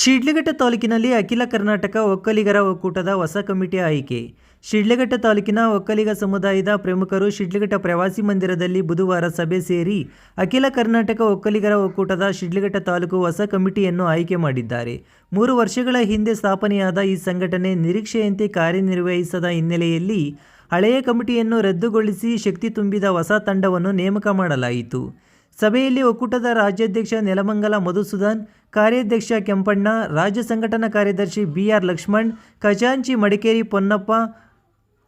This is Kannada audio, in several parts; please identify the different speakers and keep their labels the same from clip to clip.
Speaker 1: ಶಿಡ್ಲಘಟ್ಟ ತಾಲೂಕಿನಲ್ಲಿ ಅಖಿಲ ಕರ್ನಾಟಕ ಒಕ್ಕಲಿಗರ ಒಕ್ಕೂಟದ ಹೊಸ ಕಮಿಟಿ ಆಯ್ಕೆ. ಶಿಡ್ಲಘಟ್ಟ ತಾಲೂಕಿನ ಒಕ್ಕಲಿಗ ಸಮುದಾಯದ ಪ್ರಮುಖರು ಶಿಡ್ಲಘಟ್ಟ ಪ್ರವಾಸಿ ಮಂದಿರದಲ್ಲಿ ಬುಧವಾರ ಸಭೆ ಸೇರಿ ಅಖಿಲ ಕರ್ನಾಟಕ ಒಕ್ಕಲಿಗರ ಒಕ್ಕೂಟದ ಶಿಡ್ಲಘಟ್ಟ ತಾಲೂಕು ಹೊಸ ಕಮಿಟಿಯನ್ನು ಆಯ್ಕೆ ಮಾಡಿದ್ದಾರೆ. ಮೂರು ವರ್ಷಗಳ ಹಿಂದೆ ಸ್ಥಾಪನೆಯಾದ ಈ ಸಂಘಟನೆ ನಿರೀಕ್ಷೆಯಂತೆ ಕಾರ್ಯನಿರ್ವಹಿಸದ ಹಿನ್ನೆಲೆಯಲ್ಲಿ ಹಳೆಯ ಕಮಿಟಿಯನ್ನು ರದ್ದುಗೊಳಿಸಿ ಶಕ್ತಿ ತುಂಬಿದ ಹೊಸ ತಂಡವನ್ನು ನೇಮಕ ಮಾಡಲಾಯಿತು. ಸಭೆಯಲ್ಲಿ ಒಕ್ಕೂಟದ ರಾಜ್ಯಾಧ್ಯಕ್ಷ ನೆಲಮಂಗಲ ಮಧುಸೂದನ್, ಕಾರ್ಯಾಧ್ಯಕ್ಷ ಕೆಂಪಣ್ಣ, ರಾಜ್ಯ ಸಂಘಟನಾ ಕಾರ್ಯದರ್ಶಿ ಬಿಆರ್ ಲಕ್ಷ್ಮಣ್, ಖಜಾಂಚಿ ಮಡಿಕೇರಿ ಪೊನ್ನಪ್ಪ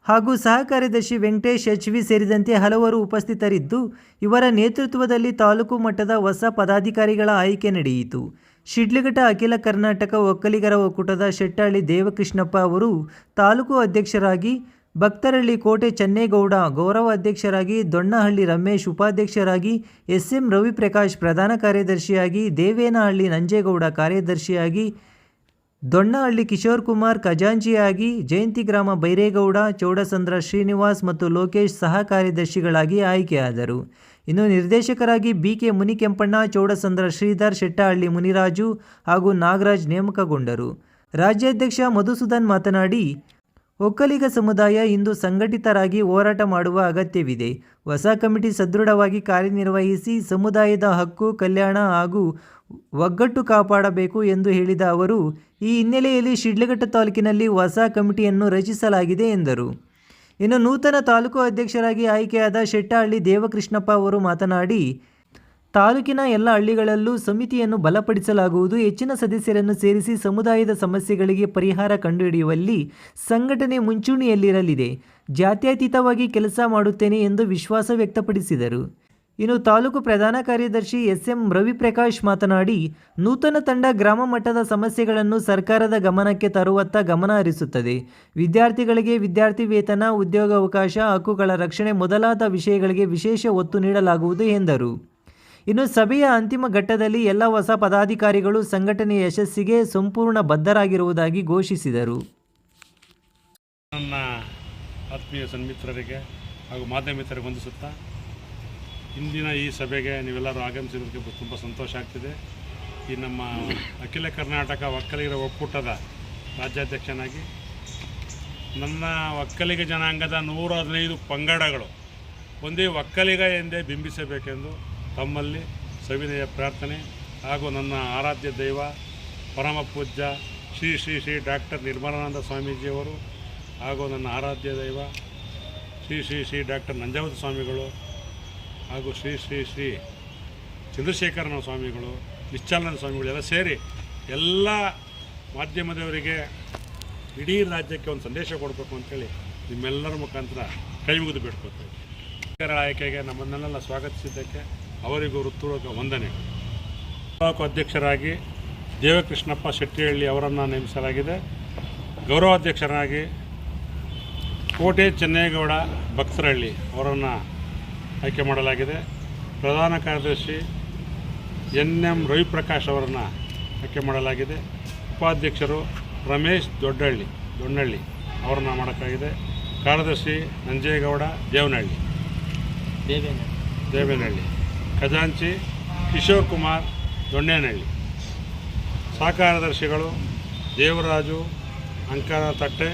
Speaker 1: ಹಾಗೂ ಸಹ ಕಾರ್ಯದರ್ಶಿ ವೆಂಕಟೇಶ್ ಎಚ್ ವಿ ಸೇರಿದಂತೆ ಹಲವರು ಉಪಸ್ಥಿತರಿದ್ದು, ಇವರ ನೇತೃತ್ವದಲ್ಲಿ ತಾಲೂಕು ಮಟ್ಟದ ಹೊಸ ಪದಾಧಿಕಾರಿಗಳ ಆಯ್ಕೆ ನಡೆಯಿತು. ಶಿಡ್ಲಘಟ ಅಖಿಲ ಕರ್ನಾಟಕ ಒಕ್ಕಲಿಗರ ಒಕ್ಕೂಟದ ಶೆಟ್ಟಹಳ್ಳಿ ದೇವಕೃಷ್ಣಪ್ಪ ಅವರು ತಾಲೂಕು ಅಧ್ಯಕ್ಷರಾಗಿ ಭಕ್ತರಳ್ಳಿ ಕೋಟೆ ಚೆನ್ನೇಗೌಡ ಗೌರವ ಅಧ್ಯಕ್ಷರಾಗಿ ದೊಣ್ಣಹಳ್ಳಿ ರಮೇಶ್ ಉಪಾಧ್ಯಕ್ಷರಾಗಿ ಎಸ್ ಎಂ ರವಿಪ್ರಕಾಶ್ ಪ್ರಧಾನ ಕಾರ್ಯದರ್ಶಿಯಾಗಿ ದೇವೇನಹಳ್ಳಿ ನಂಜೇಗೌಡ ಕಾರ್ಯದರ್ಶಿಯಾಗಿ ದೊಣ್ಣಹಳ್ಳಿ ಕಿಶೋರ್ ಕುಮಾರ್ ಖಜಾಂಚಿಯಾಗಿ ಜಯಂತಿ ಗ್ರಾಮ ಬೈರೇಗೌಡ ಚೌಡಸಂದ್ರ ಶ್ರೀನಿವಾಸ್ ಮತ್ತು ಲೋಕೇಶ್ ಸಹ ಕಾರ್ಯದರ್ಶಿಗಳಾಗಿ ಆಯ್ಕೆಯಾದರು. ಇನ್ನು ನಿರ್ದೇಶಕರಾಗಿ ಬಿ ಕೆ ಮುನಿಕೆಂಪಣ್ಣ, ಚೌಡಸಂದ್ರ ಶ್ರೀಧರ್ ಶೆಟ್ಟಹಳ್ಳಿ ಮುನಿರಾಜು ಹಾಗೂ ನಾಗರಾಜ್ ನೇಮಕಗೊಂಡರು. ರಾಜ್ಯಾಧ್ಯಕ್ಷ ಮಧುಸೂದನ್ ಮಾತನಾಡಿ ಒಕ್ಕಲಿಗ ಸಮುದಾಯ ಇಂದು ಸಂಘಟಿತರಾಗಿ ಹೋರಾಟ ಮಾಡುವ ಅಗತ್ಯವಿದೆ. ಹೊಸ ಕಮಿಟಿ ಸದೃಢವಾಗಿ ಕಾರ್ಯನಿರ್ವಹಿಸಿ ಸಮುದಾಯದ ಹಕ್ಕು, ಕಲ್ಯಾಣ ಹಾಗೂ ಒಗ್ಗಟ್ಟು ಕಾಪಾಡಬೇಕು ಎಂದು ಹೇಳಿದ ಅವರು, ಈ ಹಿನ್ನೆಲೆಯಲ್ಲಿ ಶಿಡ್ಲಘಟ್ಟ ತಾಲೂಕಿನಲ್ಲಿ ಹೊಸ ಕಮಿಟಿಯನ್ನು ರಚಿಸಲಾಗಿದೆ ಎಂದರು. ಇನ್ನು ನೂತನ ತಾಲೂಕು ಅಧ್ಯಕ್ಷರಾಗಿ ಆಯ್ಕೆಯಾದ ಶೆಟ್ಟಹಳ್ಳಿ ದೇವಕೃಷ್ಣಪ್ಪ ಅವರು ಮಾತನಾಡಿ ತಾಲೂಕಿನ ಎಲ್ಲ ಹಳ್ಳಿಗಳಲ್ಲೂ ಸಮಿತಿಯನ್ನು ಬಲಪಡಿಸಲಾಗುವುದು. ಹೆಚ್ಚಿನ ಸದಸ್ಯರನ್ನು ಸೇರಿಸಿ ಸಮುದಾಯದ ಸಮಸ್ಯೆಗಳಿಗೆ ಪರಿಹಾರ ಕಂಡುಹಿಡಿಯುವಲ್ಲಿ ಸಂಘಟನೆ ಮುಂಚೂಣಿಯಲ್ಲಿರಲಿದೆ. ಜಾತ್ಯತೀತವಾಗಿ ಕೆಲಸ ಮಾಡುತ್ತೇನೆ ಎಂದು ವಿಶ್ವಾಸ ವ್ಯಕ್ತಪಡಿಸಿದರು. ಇನ್ನು ತಾಲೂಕು ಪ್ರಧಾನ ಕಾರ್ಯದರ್ಶಿ ಎಸ್ ಎಂ ರವಿಪ್ರಕಾಶ್ ಮಾತನಾಡಿ, ನೂತನ ತಂಡ ಗ್ರಾಮ ಮಟ್ಟದ ಸಮಸ್ಯೆಗಳನ್ನು ಸರ್ಕಾರದ ಗಮನಕ್ಕೆ ತರುವತ್ತ ಗಮನ ಹರಿಸುತ್ತದೆ. ವಿದ್ಯಾರ್ಥಿಗಳಿಗೆ ವಿದ್ಯಾರ್ಥಿ ವೇತನ, ಉದ್ಯೋಗಾವಕಾಶ, ಹಕ್ಕುಗಳ ರಕ್ಷಣೆ ಮೊದಲಾದ ವಿಷಯಗಳಿಗೆ ವಿಶೇಷ ಒತ್ತು ನೀಡಲಾಗುವುದು ಎಂದರು. ಇನ್ನು ಸಭೆಯ ಅಂತಿಮ ಘಟ್ಟದಲ್ಲಿ ಎಲ್ಲ ಹೊಸ ಪದಾಧಿಕಾರಿಗಳು ಸಂಘಟನೆಯ ಯಶಸ್ಸಿಗೆ ಸಂಪೂರ್ಣ ಬದ್ಧರಾಗಿರುವುದಾಗಿ ಘೋಷಿಸಿದರು.
Speaker 2: ನನ್ನ ಆತ್ಮೀಯ ಸನ್ಮಿತ್ರರಿಗೆ ಹಾಗೂ ಮಾಧ್ಯಮಿತರಿಗೆ ವಂದಿಸುತ್ತಾ, ಇಂದಿನ ಈ ಸಭೆಗೆ ನೀವೆಲ್ಲರೂ ಆಗಮಿಸಿರೋದಕ್ಕೆ ತುಂಬ ಸಂತೋಷ ಆಗ್ತಿದೆ. ಈ ನಮ್ಮ ಅಖಿಲ ಕರ್ನಾಟಕ ಒಕ್ಕಲಿಗರ ಒಕ್ಕೂಟದ ರಾಜ್ಯಾಧ್ಯಕ್ಷನಾಗಿ ನನ್ನ ಒಕ್ಕಲಿಗ ಜನಾಂಗದ ನೂರ ಹದಿನೈದು ಪಂಗಡಗಳು ಒಂದೇ ಒಕ್ಕಲಿಗ ಎಂದೇ ಬಿಂಬಿಸಬೇಕೆಂದು ತಮ್ಮಲ್ಲಿ ಸವಿನಯ ಪ್ರಾರ್ಥನೆ ಹಾಗೂ ನನ್ನ ಆರಾಧ್ಯ ದೈವ ಪರಮ ಪೂಜ್ಯ ಶ್ರೀ ಶ್ರೀ ಶ್ರೀ ಡಾಕ್ಟರ್ ನಿರ್ಮಲಾನಂದ ಸ್ವಾಮೀಜಿಯವರು ಹಾಗೂ ನನ್ನ ಆರಾಧ್ಯ ದೈವ ಶ್ರೀ ಶ್ರೀ ಶ್ರೀ ಡಾಕ್ಟರ್ ನಂಜಾವತಿ ಸ್ವಾಮಿಗಳು ಹಾಗೂ ಶ್ರೀ ಶ್ರೀ ಶ್ರೀ ಚಂದ್ರಶೇಖರನ ಸ್ವಾಮಿಗಳು, ನಿಶ್ಚಲಾನಂದ ಸ್ವಾಮಿಗಳು ಎಲ್ಲ ಸೇರಿ ಎಲ್ಲ ಮಾಧ್ಯಮದವರಿಗೆ ಇಡೀ ರಾಜ್ಯಕ್ಕೆ ಒಂದು ಸಂದೇಶ ಕೊಡಬೇಕು ಅಂತೇಳಿ ನಿಮ್ಮೆಲ್ಲರ ಮುಖಾಂತರ ಕೈ ಮುಗಿದು ಬಿಟ್ಕೊತೇವೆ ಆಯ್ಕೆಗೆ ನಮ್ಮನ್ನೆಲ್ಲ ಸ್ವಾಗತಿಸಿದ್ದಕ್ಕೆ ಅವರಿಗೂ ಹೃತ್ಪೂರ್ವಕ ವಂದನೆ. ತಾಲೂಕು ಅಧ್ಯಕ್ಷರಾಗಿ ದೇವಕೃಷ್ಣಪ್ಪ ಶೆಟ್ಟಿಹಳ್ಳಿ ಅವರನ್ನು ನೇಮಿಸಲಾಗಿದೆ. ಗೌರವಾಧ್ಯಕ್ಷರಾಗಿ ಕೋಟೆ ಚೆನ್ನೇಗೌಡ ಭಕ್ತರಹಳ್ಳಿ ಅವರನ್ನು ಆಯ್ಕೆ ಮಾಡಲಾಗಿದೆ. ಪ್ರಧಾನ ಕಾರ್ಯದರ್ಶಿ ಎನ್ ಎಂ ರವಿಪ್ರಕಾಶ್ ಅವರನ್ನು ಆಯ್ಕೆ ಮಾಡಲಾಗಿದೆ. ಉಪಾಧ್ಯಕ್ಷರು ರಮೇಶ್ ದೊಡ್ಡಹಳ್ಳಿ ದೊಣ್ಣಹಳ್ಳಿ ಅವರನ್ನು ಮಾಡೋಕ್ಕಾಗಿದೆ. ಕಾರ್ಯದರ್ಶಿ ನಂಜೇಗೌಡ ದೇವನಹಳ್ಳಿ. ದೇವೇನಹಳ್ಳಿ. ಖಜಾಂಚಿ, ಕಿಶೋರ್ ಕುಮಾರ್ ದೊಣ್ಣೇನಹಳ್ಳಿ ಸಹಕಾರದರ್ಶಿಗಳು ದೇವರಾಜು, ಅಂಕನ ತಟ್ಟೆ,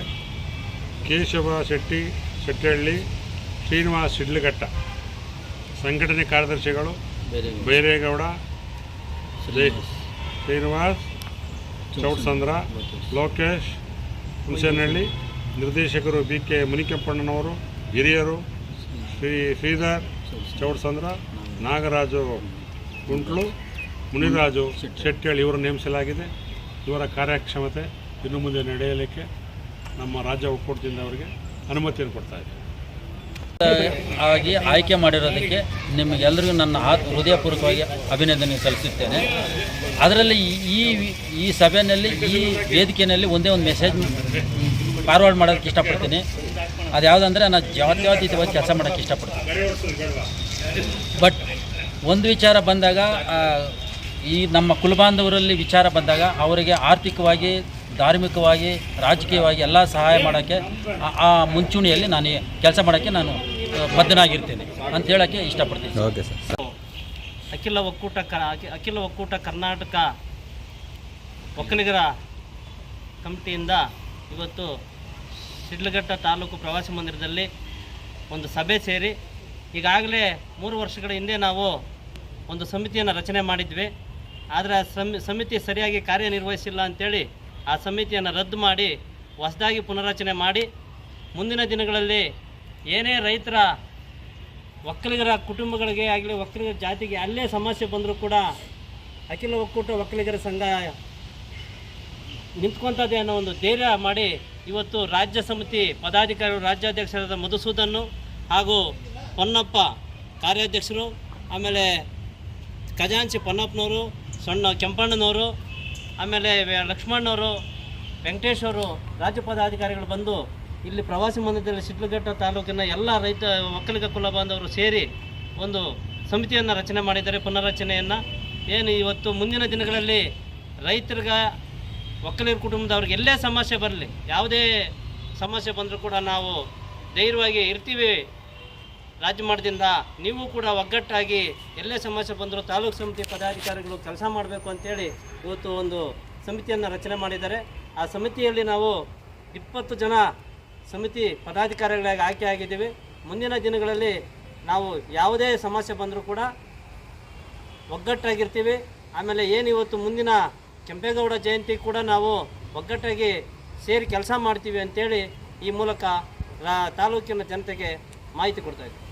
Speaker 2: ಕೇಶವ ಶೆಟ್ಟಿ ಶೆಟ್ಟಹಳ್ಳಿ ಶ್ರೀನಿವಾಸ್ ಶಿಡ್ಲಘಟ್ಟ. ಸಂಘಟನೆ ಕಾರ್ಯದರ್ಶಿಗಳು ಬೈರೇಗೌಡ ಶ್ರೀನಿವಾಸ್, ಚೌಟಸಂದ್ರ, ಲೋಕೇಶ್, ಹುಣಸೇನಹಳ್ಳಿ, ನಿರ್ದೇಶಕರು ಬಿ ಕೆ ಮುನಿಕೆಂಪಣ್ಣನವರು, ಹಿರಿಯರು ಶ್ರೀ ಶ್ರೀಧರ್ ಚೌಡ್ಸಂದ್ರ ನಾಗರಾಜು ಕುಂಟ್ಲು ಮುನಿರಾಜು ಶೆಟ್ಟಿಹಳ್ಳಿ ಇವರು ನೇಮಿಸಲಾಗಿದೆ. ಇವರ ಕಾರ್ಯಕ್ಷಮತೆ ಇನ್ನು ಮುಂದೆ ನಡೆಯಲಿಕ್ಕೆ ನಮ್ಮ ರಾಜ್ಯ ಒಕ್ಕೂಟದಿಂದ ಅವರಿಗೆ ಅನುಮತಿಯನ್ನು ಕೊಡ್ತಾ ಇದೆ.
Speaker 3: ಆಗಿ ಆಯ್ಕೆ ಮಾಡಿರೋದಕ್ಕೆ ನಿಮಗೆಲ್ಲರಿಗೂ ನನ್ನ ಆತ್ ಹೃದಯಪೂರ್ವಕವಾಗಿ ಅಭಿನಂದನೆ ಸಲ್ಲಿಸುತ್ತೇನೆ. ಅದರಲ್ಲಿ ಈ- ಈ ಈ ಸಭೆಯಲ್ಲಿ ಈ ವೇದಿಕೆಯಲ್ಲಿ ಒಂದೇ ಒಂದು ಮೆಸೇಜ್ ಫಾರ್ವರ್ಡ್ ಮಾಡೋದಕ್ಕೆ ಇಷ್ಟಪಡ್ತೀನಿ. ಅದು ಯಾವುದಂದರೆ ನಾನು ಜಾತ್ಯಾತೀತವಾಗಿ ಕೆಲಸ ಮಾಡೋಕ್ಕೆ ಇಷ್ಟಪಡ್ತೀನಿ. ಬಟ್ ಒಂದು ವಿಚಾರ ಬಂದಾಗ ಈ ನಮ್ಮ ಕುಲಬಾಂಧವರಲ್ಲಿ ವಿಚಾರ ಬಂದಾಗ ಅವರಿಗೆ ಆರ್ಥಿಕವಾಗಿ ಧಾರ್ಮಿಕವಾಗಿ ರಾಜಕೀಯವಾಗಿ ಎಲ್ಲ ಸಹಾಯ ಮಾಡೋಕ್ಕೆ ಆ- ಮುಂಚೂಣಿಯಲ್ಲಿ ನಾನು ಕೆಲಸ ಮಾಡೋಕ್ಕೆ ನಾನು ಬದ್ಧನಾಗಿರ್ತೇನೆ ಅಂತ ಹೇಳೋಕ್ಕೆ ಇಷ್ಟಪಡ್ತೀನಿ.
Speaker 4: ಓಕೆ ಸರ್
Speaker 5: ಅಖಿಲ ಒಕ್ಕೂಟ ಕ ಅಖಿಲ ಒಕ್ಕೂಟ ಕರ್ನಾಟಕ
Speaker 4: ಒಕ್ಕಲಿಗರ ಕಮಿಟಿಯಿಂದ ಇವತ್ತು ಶಿಡ್ಲಘಟ್ಟ ತಾಲೂಕು ಪ್ರವಾಸಿ ಮಂದಿರದಲ್ಲಿ ಒಂದು ಸಭೆ ಸೇರಿ ಈಗಾಗಲೇ ಮೂರು ವರ್ಷಗಳ ಹಿಂದೆ ನಾವು ಒಂದು ಸಮಿತಿಯನ್ನು ರಚನೆ ಮಾಡಿದ್ವಿ. ಆದರೆ ಆ ಸಮಿತಿ ಸರಿಯಾಗಿ ಕಾರ್ಯನಿರ್ವಹಿಸಿಲ್ಲ ಅಂಥೇಳಿ ಆ ಸಮಿತಿಯನ್ನು ರದ್ದು ಮಾಡಿ ಹೊಸದಾಗಿ ಪುನರಚನೆ ಮಾಡಿ ಮುಂದಿನ ದಿನಗಳಲ್ಲಿ ಏನೇ ರೈತರ ಒಕ್ಕಲಿಗರ ಕುಟುಂಬಗಳಿಗೆ ಆಗಲಿ, ಒಕ್ಕಲಿಗರ ಜಾತಿಗೆ ಅಲ್ಲೇ ಸಮಸ್ಯೆ ಬಂದರೂ ಕೂಡ ಅಖಿಲ ಒಕ್ಕೂಟ ಒಕ್ಕಲಿಗರ ಸಂಘ ನಿಂತ್ಕೊಂತದೇ ಅನ್ನೋ ಒಂದು ಧೈರ್ಯ ಮಾಡಿ ಇವತ್ತು ರಾಜ್ಯ ಸಮಿತಿ ಪದಾಧಿಕಾರಿಗಳು, ರಾಜ್ಯಾಧ್ಯಕ್ಷರಾದ ಮಧುಸೂದನ್ನು ಹಾಗೂ ಪೊನ್ನಪ್ಪ ಕಾರ್ಯಾಧ್ಯಕ್ಷರು, ಆಮೇಲೆ ಖಜಾಂಚಿ ಪೊನ್ನಪ್ಪನವರು, ಸಣ್ಣ ಕೆಂಪಣ್ಣನವರು, ಆಮೇಲೆ ಲಕ್ಷ್ಮಣ್ಣವರು ವೆಂಕಟೇಶ್ ಅವರು ರಾಜ್ಯ ಪದಾಧಿಕಾರಿಗಳು ಬಂದು ಇಲ್ಲಿ ಪ್ರವಾಸಿ ಮಂದಿರದಲ್ಲಿ ಶಿಡ್ಲಘಟ್ಟ ತಾಲೂಕಿನ ಎಲ್ಲ ರೈತ ಒಕ್ಕಲಿಗ ಕುಲ ಬಾಂಧವರು ಸೇರಿ ಒಂದು ಸಮಿತಿಯನ್ನು ರಚನೆ ಮಾಡಿದ್ದಾರೆ, ಪುನರ್ರಚನೆಯನ್ನು. ಏನು ಇವತ್ತು ಮುಂದಿನ ದಿನಗಳಲ್ಲಿ ರೈತರಿಗೆ ಒಕ್ಕಲಿಗ ಕುಟುಂಬದವ್ರಿಗೆ ಎಲ್ಲೇ ಸಮಸ್ಯೆ ಬರಲಿ, ಯಾವುದೇ ಸಮಸ್ಯೆ ಬಂದರೂ ಕೂಡ ನಾವು ಧೈರ್ಯವಾಗಿ ಇರ್ತೀವಿ. ರಾಜ್ಯ ಮಟ್ಟದಿಂದ ನೀವು ಕೂಡ ಒಗ್ಗಟ್ಟಾಗಿ ಎಲ್ಲೇ ಸಮಸ್ಯೆ ಬಂದರೂ ತಾಲೂಕು ಸಮಿತಿ ಪದಾಧಿಕಾರಿಗಳು ಕೆಲಸ ಮಾಡಬೇಕು ಅಂತೇಳಿ ಇವತ್ತು ಒಂದು ಸಮಿತಿಯನ್ನು ರಚನೆ ಮಾಡಿದ್ದಾರೆ. ಆ ಸಮಿತಿಯಲ್ಲಿ ನಾವು ಇಪ್ಪತ್ತು ಜನ ಸಮಿತಿ ಪದಾಧಿಕಾರಿಗಳಾಗಿ ಆಯ್ಕೆ ಆಗಿದ್ದೀವಿ. ಮುಂದಿನ ದಿನಗಳಲ್ಲಿ ನಾವು ಯಾವುದೇ ಸಮಸ್ಯೆ ಬಂದರೂ ಕೂಡ ಒಗ್ಗಟ್ಟಾಗಿರ್ತೀವಿ. ಆಮೇಲೆ ಏನು ಇವತ್ತು ಮುಂದಿನ ಕೆಂಪೇಗೌಡ ಜಯಂತಿ ಕೂಡ ನಾವು ಒಗ್ಗಟ್ಟಾಗಿ ಸೇರಿ ಕೆಲಸ ಮಾಡ್ತೀವಿ ಅಂತೇಳಿ ಈ ಮೂಲಕ ತಾಲೂಕಿನ ಜನತೆಗೆ ಮಾಹಿತಿ ಕೊಡ್ತಾ ಇದ್ದೀವಿ.